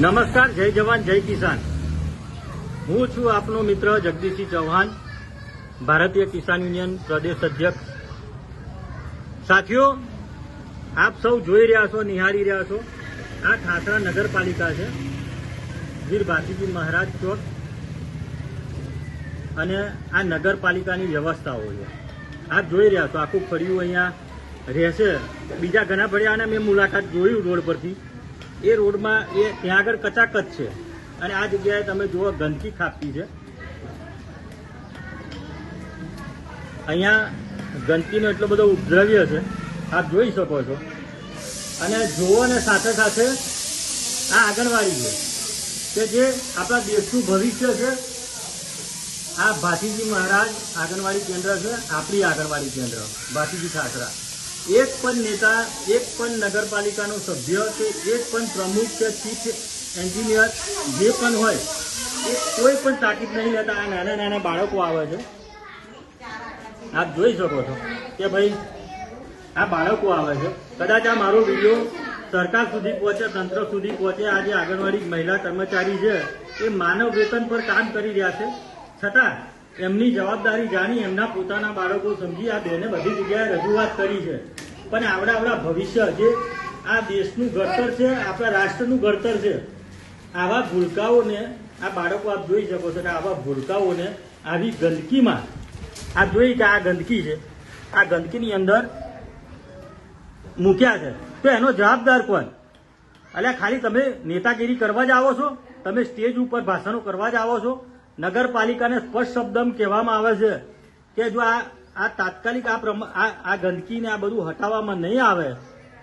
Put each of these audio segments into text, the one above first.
નમસ્કાર, જય જવાન, જય કિસાન. હું છું આપનો મિત્ર જગદીશસિંહ ચૌહાણ, ભારતીય કિસાન યુનિયન પ્રદેશ અધ્યક્ષ. સાથીઓ, આપ સૌ જોઈ રહ્યા છો, નિહાળી રહ્યા છો, આ ઠાસરા નગરપાલિકા છે, વીર ભારતીજી મહારાજ ચોક અને આ નગરપાલિકાની વ્યવસ્થાઓ છે. આપ જોઈ રહ્યા છો, આખું ફળિયું અહીંયા રહેશે. બીજા ઘણા ફળિયાને મેં મુલાકાત જોયું રોડ પરથી. એ રોડમાં એ ત્યાં આગળ કચાકચ છે. અને આ જગ્યાએ તમે જુઓ ગંદકી ખાપતી છે. અહીંયા ગંદકીનો એટલો બધો ઉપદ્રવ્ય છે. આપ જોઈ શકો છો. અને જુઓ ને સાથે સાથે આ આંગણવાડી છે. કે જે આપણા દેશનું ભવિષ્ય છે. આ ભાતીજી મહારાજ આંગણવાડી કેન્દ્ર છે. આપણી આંગણવાડી કેન્દ્ર ભાતીજી ઠાકરા. એક પણ નેતા, એક પણ નગરપાલિકાનો સભ્ય કે એક પણ પ્રમુખ કે ચીફ એન્જિનિયર જે પણ હોય, એ કોઈ પણ તાકીદ નહીં લેતા. આ નાના નાના બાળકો આવે છે. આપ જોઈ શકો છો કે ભાઈ, આ બાળકો આવે છે. કદાચ આ મારો વીડિયો સરકાર સુધી પહોંચે, તંત્ર સુધી પહોંચે આ જે આંગણવાડી મહિલા કર્મચારી છે, એ માનવ વેતન પર કામ કરી રહ્યા છે. છતાં એમની જવાબદારી જાણી એમના પોતાના બાળકો સમજી આ બેને બધી જગ્યાએ રજૂઆત કરી છે. પણ આવડા આવડા ભવિષ્ય જે આ દેશનું ઘડતર છે, આપણા રાષ્ટ્રનું ઘડતર છે, આવા ભૂલકાઓને આ બાળકો આપ જોઈ શકો છો કે આવા ભૂલકાઓને આવી ગંદકીમાં આ જોઈ કે આ ગંદકી છે. આ ગંદકીની અંદર મૂક્યા છે. તો એનો જવાબદાર કોણ? એટલે ખાલી તમે નેતાગીરી કરવા જ આવો છો, તમે સ્ટેજ ઉપર ભાષણો કરવા જ આવો છો નગરપાલિકાને સ્પષ્ટ શબ્દમાં કહેવામાં આવે છે કે જો આ આ તાત્કાલિક આ આ ગંદકીને આ બધું હટાવવામાં નહીં આવે,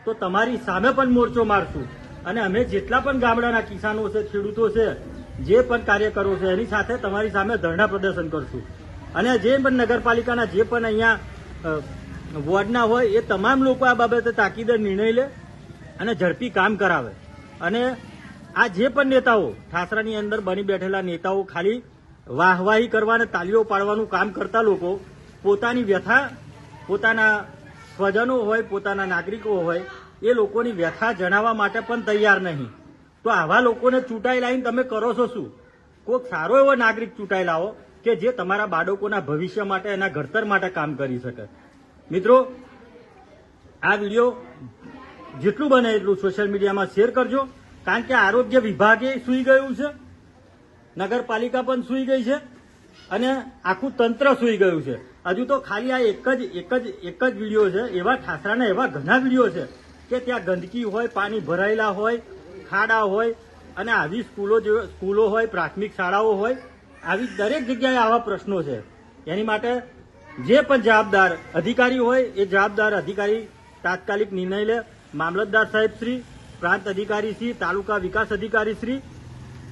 તો તમારી સામે પણ મોરચો મારશું. અને અમે જેટલા પણ ગામડાના કિસાનો છે, ખેડૂતો છે, જે પણ કાર્યકરો છે, એની સાથે તમારી સામે ધરણા પ્રદર્શન કરશું. અને જે પણ નગરપાલિકાના જે પણ અહીંયા વોર્ડના હોય, એ તમામ લોકો આ બાબતે તાકીદે નિર્ણય લે અને ઝડપી કામ કરાવે. અને આ જે પણ નેતાઓ ઠાસરાની અંદર બની બેઠેલા નેતાઓ ખાલી વાહવાહી કરવા અને તાલીઓ પાડવાનું કામ કરતા લોકો પોતાની વ્યથા, પોતાના સ્વજનો હોય, પોતાના નાગરિકો હોય, એ લોકોની વ્યથા જણાવવા માટે પણ તૈયાર નહીં. તો આવા લોકોને ચૂંટાઈ લાવીને તમે કરો છો શું? કોઈક સારો એવો નાગરિક ચૂંટાઈ લાવો કે જે તમારા બાળકોના ભવિષ્ય માટે, એના ઘડતર માટે કામ કરી શકે. મિત્રો, આ વીડિયો જેટલું બને એટલું સોશિયલ મીડિયામાં શેર કરજો, કારણ કે આરોગ્ય વિભાગે સૂઈ ગયું છે. નગરપાલિકા પણ સૂઈ ગઈ છે અને આખું તંત્ર સૂઈ ગયું છે. હજુ તો ખાલી આ એક જ એક જ એક જ વીડિયો છે. એવા ઠાસરાના એવા ઘણા વીડિયો છે કે ત્યાં ગંદકી હોય, પાણી ભરાયેલા હોય, ખાડા હોય અને આવી સ્કૂલો જે સ્કૂલો હોય, પ્રાથમિક શાળાઓ હોય, આવી દરેક જગ્યાએ આવા પ્રશ્નો છે. એની માટે જે પણ જવાબદાર અધિકારી હોય, એ જવાબદાર અધિકારી તાત્કાલિક નિર્ણય લે. મામલતદાર સાહેબ શ્રી, પ્રાંત અધિકારી શ્રી, તાલુકા વિકાસ અધિકારી શ્રી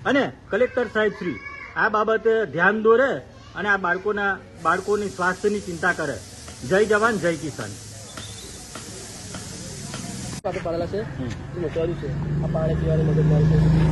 અને કલેક્ટર સાહેબ શ્રી આ બાબતે ધ્યાન દોરે અને આ બાળકોના બાળકોની સ્વાસ્થ્યની ચિંતા કરે. જય જવાન જય કિસાન. પાડેલા છે. મોકલાવ્યું છે. આ પાણી પીવાની મદદ મળે છે.